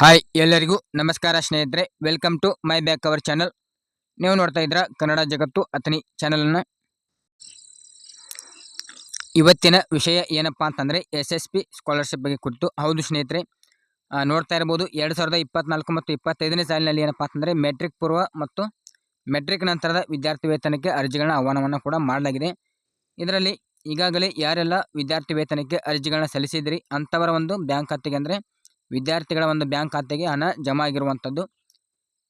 Hi ಎಲ್ಲರಿಗೂ ನಮಸ್ಕಾರ ಸ್ನೇಹಿತರೆ welcome to my back our channel ನೀವು ನೋಡ್ತಾ ಇದ್ರ ಕನ್ನಡ ಜಗತ್ತು ಅತನಿ ಚಾನಲನ್ನು ಇವತ್ತಿನ ವಿಷಯ ಏನಪ್ಪಾ ಅಂತಂದರೆ ಎಸ್ ಎಸ್ ಪಿ ಸ್ಕಾಲರ್ಶಿಪ್ ಬಗ್ಗೆ ಕುರಿತು. ಹೌದು ಸ್ನೇಹಿತರೆ ನೋಡ್ತಾ ಇರ್ಬೋದು, ಎರಡು ಸಾವಿರದ ಇಪ್ಪತ್ನಾಲ್ಕು ಮತ್ತು ಇಪ್ಪತ್ತೈದನೇ ಸಾಲಿನಲ್ಲಿ ಏನಪ್ಪಾ ಅಂತಂದರೆ ಮೆಟ್ರಿಕ್ ಪೂರ್ವ ಮತ್ತು ಮೆಟ್ರಿಕ್ ನಂತರದ ವಿದ್ಯಾರ್ಥಿ ವೇತನಕ್ಕೆ ಅರ್ಜಿಗಳನ್ನ ಆಹ್ವಾನವನ್ನು ಕೂಡ ಮಾಡಲಾಗಿದೆ. ಇದರಲ್ಲಿ ಈಗಾಗಲೇ ಯಾರೆಲ್ಲ ವಿದ್ಯಾರ್ಥಿ ವೇತನಕ್ಕೆ ಅರ್ಜಿಗಳನ್ನ ಸಲ್ಲಿಸಿದ್ರಿ ಅಂಥವರ ಒಂದು ಬ್ಯಾಂಕ್ ಖಾತೆಗೆ ಅಂದರೆ ವಿದ್ಯಾರ್ಥಿಗಳ ಒಂದು ಬ್ಯಾಂಕ್ ಖಾತೆಗೆ ಹಣ ಜಮಾ ಆಗಿರುವಂಥದ್ದು.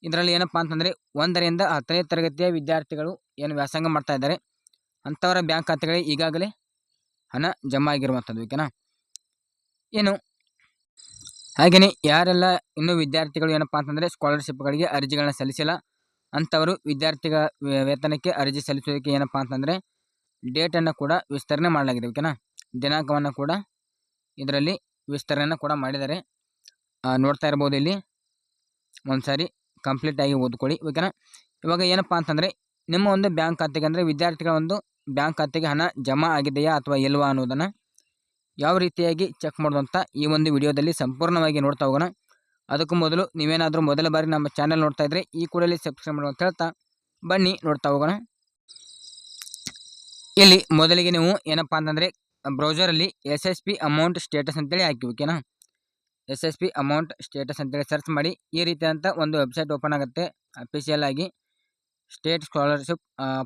ಇದರಲ್ಲಿ ಏನಪ್ಪ ಅಂತಂದರೆ, ಒಂದರಿಂದ ಹತ್ತನೇ ತರಗತಿಯ ವಿದ್ಯಾರ್ಥಿಗಳು ಏನು ವ್ಯಾಸಂಗ ಮಾಡ್ತಾ ಇದ್ದಾರೆ. ಅಂಥವರ ಬ್ಯಾಂಕ್ ಖಾತೆಗಳಿಗೆ ಈಗಾಗಲೇ ಹಣ ಜಮಾ ಆಗಿರುವಂಥದ್ದು, ಓಕೆನಾ? ಏನು? ಹಾಗೆಯೇ ಯಾರೆಲ್ಲ ಇನ್ನೂ ವಿದ್ಯಾರ್ಥಿಗಳು ಏನಪ್ಪ ಅಂತಂದರೆ, ಸ್ಕಾಲರ್ಶಿಪ್ಗಳಿಗೆ ಅರ್ಜಿಗಳನ್ನ ಸಲ್ಲಿಸಿಲ್ಲ, ಅಂಥವರು ವಿದ್ಯಾರ್ಥಿಗಳ ವೇತನಕ್ಕೆ ಅರ್ಜಿ ಸಲ್ಲಿಸೋದಕ್ಕೆ ಏನಪ್ಪ ಅಂತಂದರೆ, ಡೇಟನ್ನು ಕೂಡ ವಿಸ್ತರಣೆ ಮಾಡಲಾಗಿದೆ, ಓಕೆನಾ? ದಿನಾಂಕವನ್ನು ಕೂಡ ಇದರಲ್ಲಿ ವಿಸ್ತರಣೆಯನ್ನು ಕೂಡ ಮಾಡಿದ್ದಾರೆ. ನೋಡ್ತಾ ಇರ್ಬೋದು ಇಲ್ಲಿ. ಒಂದು ಸಾರಿ ಕಂಪ್ಲೀಟ್ ಆಗಿ ಓದ್ಕೊಳ್ಳಿ ಓಕೆನಾ ಇವಾಗ ಏನಪ್ಪಾ ಅಂತಂದರೆ, ನಿಮ್ಮ ಒಂದು ಬ್ಯಾಂಕ್ ಖಾತೆಗೆ ಅಂದರೆ ವಿದ್ಯಾರ್ಥಿಗಳ ಒಂದು ಬ್ಯಾಂಕ್ ಖಾತೆಗೆ ಹಣ ಜಮಾ ಆಗಿದೆಯಾ ಅಥವಾ ಇಲ್ವಾ ಅನ್ನೋದನ್ನು ಯಾವ ರೀತಿಯಾಗಿ ಚೆಕ್ ಮಾಡೋದು ಈ ಒಂದು ವಿಡಿಯೋದಲ್ಲಿ ಸಂಪೂರ್ಣವಾಗಿ ನೋಡ್ತಾ ಹೋಗೋಣ. ಅದಕ್ಕೂ ಮೊದಲು ನೀವೇನಾದರೂ ಮೊದಲ ಬಾರಿ ನಮ್ಮ ಚಾನಲ್ ನೋಡ್ತಾ ಇದ್ದರೆ ಈ ಕೂಡಲೇ ಸಬ್ಸ್ಕ್ರೈಬ್ ಮಾಡೋ ಅಂತ ಹೇಳ್ತಾ ಬನ್ನಿ, ನೋಡ್ತಾ ಹೋಗೋಣ. ಇಲ್ಲಿ ಮೊದಲಿಗೆ ನೀವು ಏನಪ್ಪಾ ಅಂತಂದರೆ ಬ್ರೌಸರಲ್ಲಿ S S P amount status ಅಂತೇಳಿ ಹಾಕಿ ಓಕೆನಾ S S P amount status ಅಂತೇಳಿ ಸರ್ಚ್ ಮಾಡಿ ಈ ರೀತಿಯಾದಂಥ ಒಂದು ವೆಬ್ಸೈಟ್ ಓಪನ್ ಆಗುತ್ತೆ. ಅಫಿಷಿಯಲ್ ಆಗಿ state scholarship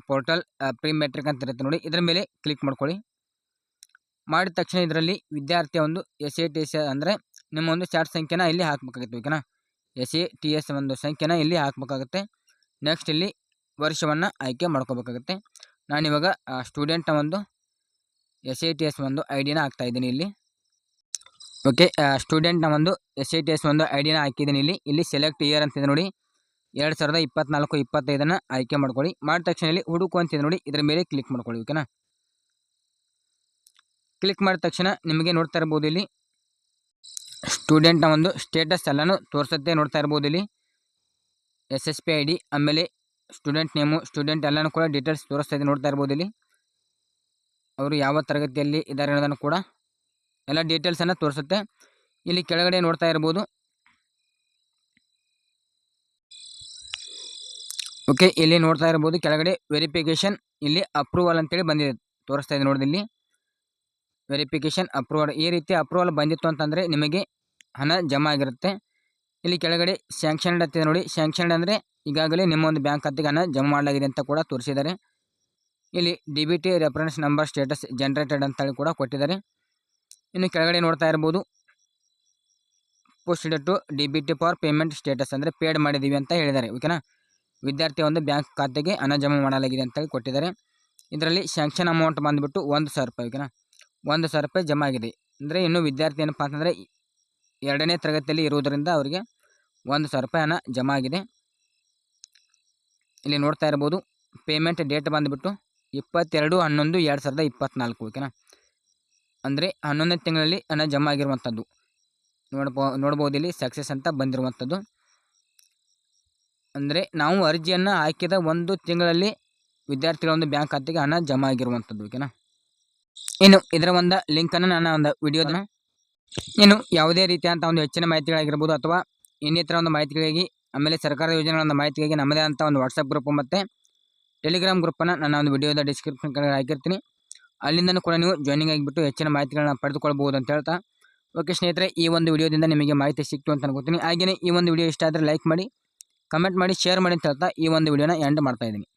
portal pre matric ಅಂತ ಇರುತ್ತೆ ನೋಡಿ. ಇದರ ಮೇಲೆ ಕ್ಲಿಕ್ ಮಾಡ್ಕೊಳ್ಳಿ. ಮಾಡಿದ ತಕ್ಷಣ ಇದರಲ್ಲಿ ವಿದ್ಯಾರ್ಥಿಯ ಒಂದು ಎಸ್ ಎ ಟಿ ಎಸ್ ಅಂದರೆ ನಿಮ್ಮ ಒಂದು ಚಾರ್ಟ್ ಸಂಖ್ಯೆನ ಇಲ್ಲಿ ಹಾಕಬೇಕಾಗುತ್ತೆ ಓಕೆನಾ? ಎಸ್ ಎ ಟಿ ಎಸ್ ಒಂದು ಸಂಖ್ಯೆನ ಇಲ್ಲಿ ಹಾಕಬೇಕಾಗುತ್ತೆ. ನೆಕ್ಸ್ಟ್ ಇಲ್ಲಿ ವರ್ಷವನ್ನು ಆಯ್ಕೆ ಮಾಡ್ಕೋಬೇಕಾಗುತ್ತೆ. ನಾನಿವಾಗ ಸ್ಟೂಡೆಂಟ್ನ ಒಂದು ಎಸ್ ಎ ಟಿ ಎಸ್ ಒಂದು ಐ ಡಿನ ಹಾಕ್ತಾ ಇದ್ದೀನಿ ಇಲ್ಲಿ. ಓಕೆ ಸ್ಟೂಡೆಂಟ್ನ ಒಂದು ಎಸ್ ಐ ಟಿ ಎಸ್ ಒಂದು ಐ ಡಿನ ಹಾಕಿದ್ದೀನಿ ಇಲ್ಲಿ. ಇಲ್ಲಿ ಸೆಲೆಕ್ಟ್ ಇಯರ್ ಅಂತಿದೆ ನೋಡಿ. ಎರಡು ಸಾವಿರದ ಇಪ್ಪತ್ನಾಲ್ಕು, ಇಪ್ಪತ್ತೈದನ್ನು ಆಯ್ಕೆ ಮಾಡ್ಕೊಳ್ಳಿ. ಮಾಡಿದ ತಕ್ಷಣ ಇಲ್ಲಿ ಹುಡುಕು ಅಂತಿದೆ ನೋಡಿ. ಇದರ ಮೇಲೆ ಕ್ಲಿಕ್ ಮಾಡ್ಕೊಳ್ಳಿ, ಓಕೆನಾ? ಕ್ಲಿಕ್ ಮಾಡಿದ ತಕ್ಷಣ ನಿಮಗೆ ನೋಡ್ತಾ ಇರ್ಬೋದು ಇಲ್ಲಿ. ಸ್ಟೂಡೆಂಟ್ನ ಒಂದು ಸ್ಟೇಟಸ್ ಎಲ್ಲನೂ ತೋರಿಸುತ್ತೆ ನೋಡ್ತಾ ಇರ್ಬೋದು ಇಲ್ಲಿ. S S P I D, ಆಮೇಲೆ ಸ್ಟೂಡೆಂಟ್ ನೇಮು, ಸ್ಟೂಡೆಂಟ್ ಎಲ್ಲನೂ ಕೂಡ ಡೀಟೇಲ್ಸ್ ತೋರಿಸ್ತಾ ಇದೆ ನೋಡ್ತಾ ಇರ್ಬೋದು ಇಲ್ಲಿ. ಅವರು ಯಾವ ತರಗತಿಯಲ್ಲಿ ಇದ್ದಾರೆ ಅನ್ನೋದನ್ನು ಕೂಡ ಎಲ್ಲ ಡೀಟೇಲ್ಸನ್ನು ತೋರಿಸುತ್ತೆ. ಇಲ್ಲಿ ಕೆಳಗಡೆ ನೋಡ್ತಾ ಇರ್ಬೋದು. ಓಕೆ ಇಲ್ಲಿ ನೋಡ್ತಾ ಇರ್ಬೋದು ಕೆಳಗಡೆ ವೆರಿಫಿಕೇಷನ್ ಇಲ್ಲಿ ಅಪ್ರೂವಲ್ ಅಂತೇಳಿ ಬಂದಿದೆ. ತೋರಿಸ್ತಾ ಇದೆ ನೋಡಿದ ಇಲ್ಲಿ. ವೆರಿಫಿಕೇಷನ್ ಅಪ್ರೂವಲ್ ಈ ರೀತಿ ಅಪ್ರೂವಲ್ ಬಂದಿತ್ತು ಅಂತಂದರೆ ನಿಮಗೆ ಹಣ ಜಮಾ ಆಗಿರುತ್ತೆ. ಇಲ್ಲಿ ಕೆಳಗಡೆ ಸ್ಯಾಂಕ್ಷನ್ಡ್ ಅಂತಿದೆ ನೋಡಿ. ಸ್ಯಾಂಕ್ಷನ್ಡ್ ಅಂದರೆ ಈಗಾಗಲೇ ನಿಮ್ಮ ಒಂದು ಬ್ಯಾಂಕ್ ಖಾತೆಗೆ ಹಣ ಜಮಾ ಮಾಡಲಾಗಿದೆ ಅಂತ ಕೂಡ ತೋರಿಸಿದ್ದಾರೆ. ಇಲ್ಲಿ the reference number status generated ಅಂತೇಳಿ ಕೂಡ ಕೊಟ್ಟಿದ್ದಾರೆ. ಇನ್ನು ಕೆಳಗಡೆ ನೋಡ್ತಾ ಇರ್ಬೋದು. Post to D B T for payment status ಅಂದರೆ ಪೇಡ್ ಮಾಡಿದ್ದೀವಿ ಅಂತ ಹೇಳಿದ್ದಾರೆ ಓಕೆನಾ ವಿದ್ಯಾರ್ಥಿ ಒಂದು ಬ್ಯಾಂಕ್ ಖಾತೆಗೆ ಹಣ ಜಮಾ ಮಾಡಲಾಗಿದೆ ಅಂತೇಳಿ ಕೊಟ್ಟಿದ್ದಾರೆ. ಇದರಲ್ಲಿ ಶ್ಯಾಂಕ್ಷನ್ ಅಮೌಂಟ್ ಬಂದುಬಿಟ್ಟು ಒಂದು ಸಾವಿರ ರೂಪಾಯಿ ಓಕೆನಾ ಒಂದು ಸಾವಿರ ರೂಪಾಯಿ ಜಮಾ ಆಗಿದೆ. ಅಂದರೆ ಇನ್ನು ವಿದ್ಯಾರ್ಥಿ ಏನಪ್ಪ ಅಂತಂದರೆ ಎರಡನೇ ತರಗತಿಯಲ್ಲಿ ಇರುವುದರಿಂದ ಅವರಿಗೆ ಒಂದು ಸಾವಿರ ರೂಪಾಯಿ ಹಣ ಜಮಾ ಆಗಿದೆ. ಇಲ್ಲಿ ನೋಡ್ತಾ ಇರ್ಬೋದು ಪೇಮೆಂಟ್ ಡೇಟ್ ಬಂದುಬಿಟ್ಟು ಇಪ್ಪತ್ತೆರಡು ಹನ್ನೊಂದು ಎರಡು ಸಾವಿರದ ಇಪ್ಪತ್ತ್ನಾಲ್ಕು ಓಕೆನಾ ಅಂದರೆ ಹನ್ನೊಂದನೇ ತಿಂಗಳಲ್ಲಿ ಹಣ ಜಮಾ ಆಗಿರುವಂಥದ್ದು. ನೋಡ್ಬೋ, ನೋಡ್ಬೋದು ಇಲ್ಲಿ ಸಕ್ಸಸ್ ಅಂತ ಬಂದಿರುವಂಥದ್ದು. ಅಂದರೆ ನಾವು ಅರ್ಜಿಯನ್ನು ಹಾಕಿದ ಒಂದು ತಿಂಗಳಲ್ಲಿ ವಿದ್ಯಾರ್ಥಿಗಳ ಒಂದು ಬ್ಯಾಂಕ್ ಖಾತೆಗೆ ಹಣ ಜಮಾ ಆಗಿರುವಂಥದ್ದು ಓಕೆನಾ ಇನ್ನು ಇದರ ಒಂದು ಲಿಂಕನ್ನು ನಾನು ಒಂದು ವಿಡಿಯೋದನ್ನು ಇನ್ನು ಯಾವುದೇ ರೀತಿಯಾದಂಥ ಒಂದು ಹೆಚ್ಚಿನ ಮಾಹಿತಿಗಳಾಗಿರ್ಬೋದು ಅಥವಾ ಇನ್ನಿತರ ಒಂದು ಮಾಹಿತಿಗಳಿಗೆ ಆಮೇಲೆ ಸರ್ಕಾರದ ಯೋಜನೆಗಳ ಒಂದು ಮಾಹಿತಿಗಾಗಿ ನಮ್ಮದೇ ಅಂತ ಒಂದು ವಾಟ್ಸಪ್ ಗ್ರೂಪ್ ಮತ್ತು ಟೆಲಿಗ್ರಾಮ್ ಗ್ರೂಪನ್ನು ನನ್ನ ಒಂದು ವಿಡಿಯೋದ ಡಿಸ್ಕ್ರಿಪ್ಷನ್ ಹಾಕಿರ್ತೀನಿ. ಅಲ್ಲಿಂದನೂ ಕೂಡ ನೀವು ಜಾಯ್ನಿಂಗ್ ಆಗಿಬಿಟ್ಟು ಹೆಚ್ಚಿನ ಮಾಹಿತಿಗಳನ್ನ ಪಡೆದುಕೊಳ್ಬೋದು ಅಂತ ಹೇಳ್ತಾ. ಓಕೆ ಸ್ನೇಹಿತರೆ, ಈ ಒಂದು ವಿಡಿಯೋದಿಂದ ನಿಮಗೆ ಮಾಹಿತಿ ಸಿಕ್ತು ಅಂತ ಅನ್ಕೋತೀನಿ. ಹಾಗೆಯೇ ಈ ಒಂದು ವಿಡಿಯೋ ಇಷ್ಟ ಆದರೆ ಲೈಕ್ ಮಾಡಿ ಕಮೆಂಟ್ ಮಾಡಿ ಶೇರ್ ಮಾಡಿ ಅಂತ ಹೇಳ್ತಾ ಈ ಒಂದು ವಿಡಿಯೋನ ಎಂಡ್ ಮಾಡ್ತಾ ಇದ್ದೀನಿ.